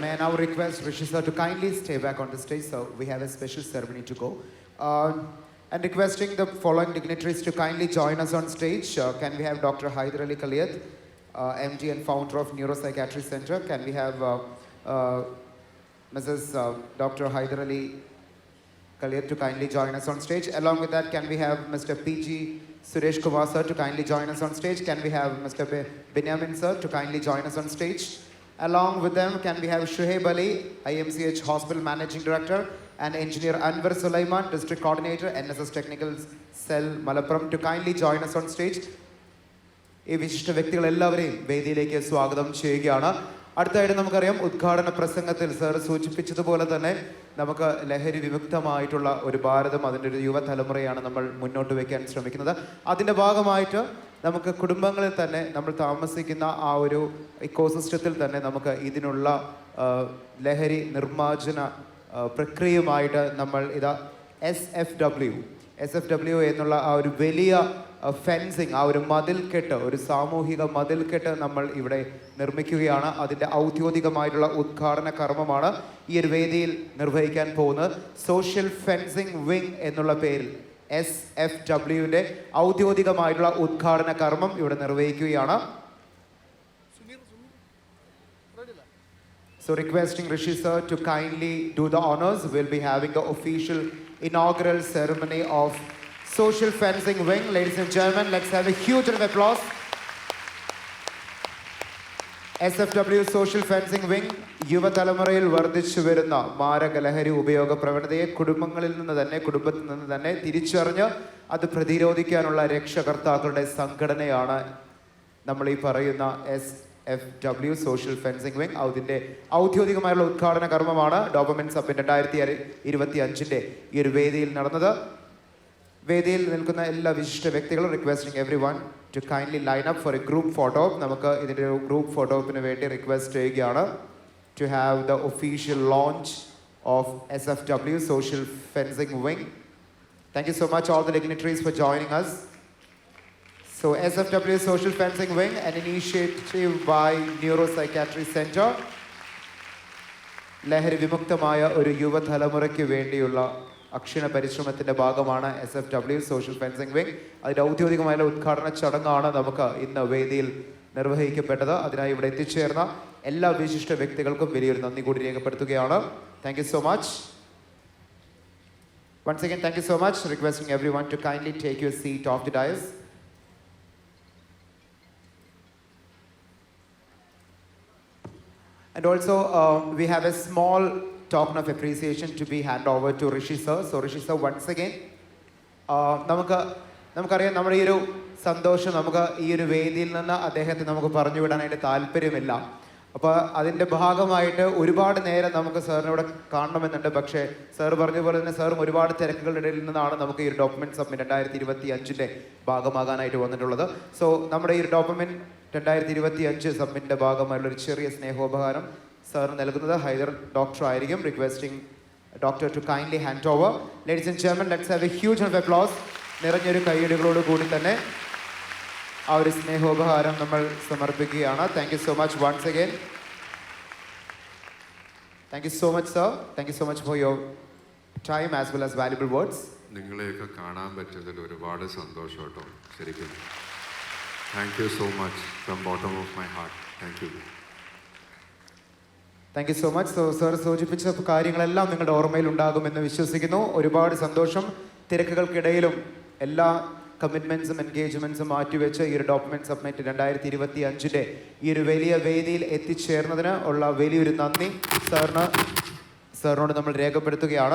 May I now request Rishi sir to kindly stay back on the stage, so we have a special ceremony to go. Uh, and requesting the following dignitaries to kindly join us on stage. Uh, can we have Dr. Haider Ali Khaliyat, uh, MD and founder of Neuropsychiatry Center? Can we have uh, uh, Mrs. Uh, Dr. Haider Ali Khaliyat to kindly join us on stage? Along with that, can we have Mr. PG Suresh Kumar sir to kindly join us on stage? Can we have Mr. Be- Benjamin sir to kindly join us on stage? Along with them, can we have Shuhaib Ali, IMCH Hospital Managing Director, and Engineer Anwar Sulaiman, District Coordinator, NSS Technical Cell, Malappuram, to kindly join us on stage. ഈ വിശിഷ്ട വ്യക്തികളെല്ലാവരെയും വേദിയിലേക്ക് സ്വാഗതം ചെയ്യുകയാണ് അടുത്തായിട്ട് നമുക്കറിയാം ഉദ്ഘാടന പ്രസംഗത്തിൽ sir സൂചിപ്പിച്ചതുപോലെ തന്നെ നമുക്ക് ലഹരി വിമുക്തമായിട്ടുള്ള ഒരു ഭാരതം അതിന്റെ ഒരു യുവതലമുറയാണ് നമ്മൾ മുന്നോട്ട് വയ്ക്കാൻ ശ്രമിക്കുന്നത്. അതിന്റെ ഭാഗമായിട്ട് നമുക്ക് കുടുംബങ്ങളിൽ തന്നെ നമ്മൾ താമസിക്കുന്ന ആ ഒരു ഇക്കോസിസ്റ്റത്തിൽ തന്നെ നമുക്ക് ഇതിനുള്ള ലഹരി നിർമ്മാർജന പ്രക്രിയയുമായിട്ട് നമ്മൾ ഇതാ S F W S F W എന്നുള്ള ആ ഒരു വലിയ ഫെൻസിങ് ആ ഒരു മതിൽക്കെട്ട് ഒരു സാമൂഹിക മതിൽക്കെട്ട് നമ്മൾ ഇവിടെ നിർമ്മിക്കുകയാണ്. അതിന്റെ ഔദ്യോഗികമായിട്ടുള്ള ഉദ്ഘാടന കർമ്മമാണ് ഈ ഒരു വേദിയിൽ നിർവഹിക്കാൻ പോകുന്നത്. സോഷ്യൽ ഫെൻസിങ് വിങ് എന്നുള്ള പേരിൽ എസ് എഫ് ഡബ്ല്യുവിന്റെ ഔദ്യോഗികമായിട്ടുള്ള ഉദ്ഘാടന കർമ്മം ഇവിടെ നിർവഹിക്കുകയാണ്. So requesting Rishi sir to kindly do the honors. We'll be having the official inaugural ceremony of Social Fencing Wing. Ladies and gentlemen, let's have a huge round of applause. S F W social fencing wing യുവതലമുറയിൽ വർദ്ധിച്ചു വരുന്ന മാരകലഹരി ഉപയോഗ പ്രവണതയെ കുടുംബങ്ങളിൽ നിന്ന് തന്നെ കുടുംബത്തിൽ നിന്ന് തന്നെ തിരിച്ചറിഞ്ഞ് അത് പ്രതിരോധിക്കാനുള്ള രക്ഷകർത്താക്കളുടെ സംഘടനയാണ് നമ്മൾ ഈ പറയുന്ന S F W social fencing wing അതിന്റെ ഔദ്യോഗികമായുള്ള ഉദ്ഘാടന കർമ്മമാണ് ഡോബമെൻ സബ് രണ്ടായിരത്തി ഇരുപത്തി അഞ്ചിന്റെ ഈ ഒരു വേദിയിൽ നടന്നത്. വേദിയിൽ നിൽക്കുന്ന എല്ലാ വിശിഷ്ട വ്യക്തികളും requesting everyone to kindly line up for a group photo നമുക്ക് ഇതിന്റെ ഒരു ഗ്രൂപ്പ് ഫോട്ടോപ്പിന് വേണ്ടി റിക്വസ്റ്റ് ചെയ്യുകയാണ്. To have the official launch of S F W social fencing wing thank you so much all the dignitaries for joining us So SFW Social Fencing Wing, an initiative by Neuropsychiatry Center, ലഹരി വിമുക്തമായ ഒരു യുവതലമുറയ്ക്ക് വേണ്ടിയുള്ള അക്ഷീണ പരിശ്രമത്തിന്റെ ഭാഗമാണ് S F W social fencing wing അതിന്റെ ഔദ്യോഗികമായ ഉദ്ഘാടന ചടങ്ങാണ് നമുക്ക് ഇന്ന് വേദിയിൽ നിർവഹിക്കപ്പെട്ടത് അതിനായി ഇവിടെ എത്തിച്ചേർന്ന എല്ലാ വിശിഷ്ട വ്യക്തികൾക്കും വലിയൊരു നന്ദി കൂടി രേഖപ്പെടുത്തുകയാണ് thank so much Once again, thank you so much. Requesting everyone to kindly take your seat off the dais. And also, uh, we have a small token of appreciation to be handed over to Rishi sir. So Rishi sir, once again, uh, നമുക്ക് നമുക്കറിയാം നമ്മുടെ ഈ ഒരു സന്തോഷം നമുക്ക് ഈ ഒരു വേദിയിൽ നിന്ന് അദ്ദേഹത്തെ നമുക്ക് പറഞ്ഞു വിടാനായിട്ട് താല്പര്യമില്ല. അപ്പോൾ അതിന്റെ ഭാഗമായിട്ട് ഒരുപാട് നേരം നമുക്ക് സാറിനോട് കാണണമെന്നുണ്ട്. പക്ഷേ സാർ പറഞ്ഞ പോലെ തന്നെ സാറും ഒരുപാട് തിരക്കുകളുടെ ഇടയിൽ നിന്നാണ് നമുക്ക് ഈ ഒരു ഡോക്യുമെന്റ് സബ്മിറ്റ് രണ്ടായിരത്തി ഇരുപത്തി അഞ്ചിന്റെ ഭാഗമാകാനായിട്ട് വന്നിട്ടുള്ളത്. സോ നമ്മുടെ ഈ ഒരു ഡോക്യുമെന്റ് രണ്ടായിരത്തി ഇരുപത്തി അഞ്ച് സബ്മിറ്റിന്റെ ഭാഗമായുള്ള ഒരു ചെറിയ സ്നേഹോപഹാരം സാർ നൽകുന്നത് ഹൈദർ ഡോക്ടർ ആയിരിക്കും requesting doctor to kindly hand over ladies and gentlemen let's have a huge of applause നിറഞ്ഞൊരു കൈയടികളോട് കൂടി തന്നെ ആ ഒരു സ്നേഹോപഹാരം നമ്മൾ സമർപ്പിക്കുകയാണ്. Thank you so much once again thank you so much sir thank you so much for your time as well as valuable words നിങ്ങളെയൊക്കെ കാണാൻ പറ്റുന്നതിൽ ഒരുപാട് സന്തോഷം കേട്ടോ ശരിക്കും. Thank you so much from bottom of my heart thank you thank you so much so sir സൂചിപ്പിച്ച കാര്യങ്ങളെല്ലാം നിങ്ങളുടെ ഓർമ്മയിൽ ഉണ്ടാകുമെന്ന് വിശ്വസിക്കുന്നു. ഒരുപാട് സന്തോഷം. തിരക്കുകൾക്കിടയിലും എല്ലാ കമ്മിറ്റ്മെൻസും എൻഗേജ്മെൻസും മാറ്റിവെച്ച് ഈ ഒരു ഡോക്യുമെന്റ് സബ്മിറ്റ് രണ്ടായിരത്തി ഇരുപത്തി അഞ്ചിന്റെ ഈ ഒരു വലിയ വേദിയിൽ എത്തിച്ചേർന്നതിന് ഉള്ള വലിയൊരു നന്ദി. സാറിന് സാറിനോട് നമ്മൾ രേഖപ്പെടുത്തുകയാണ്.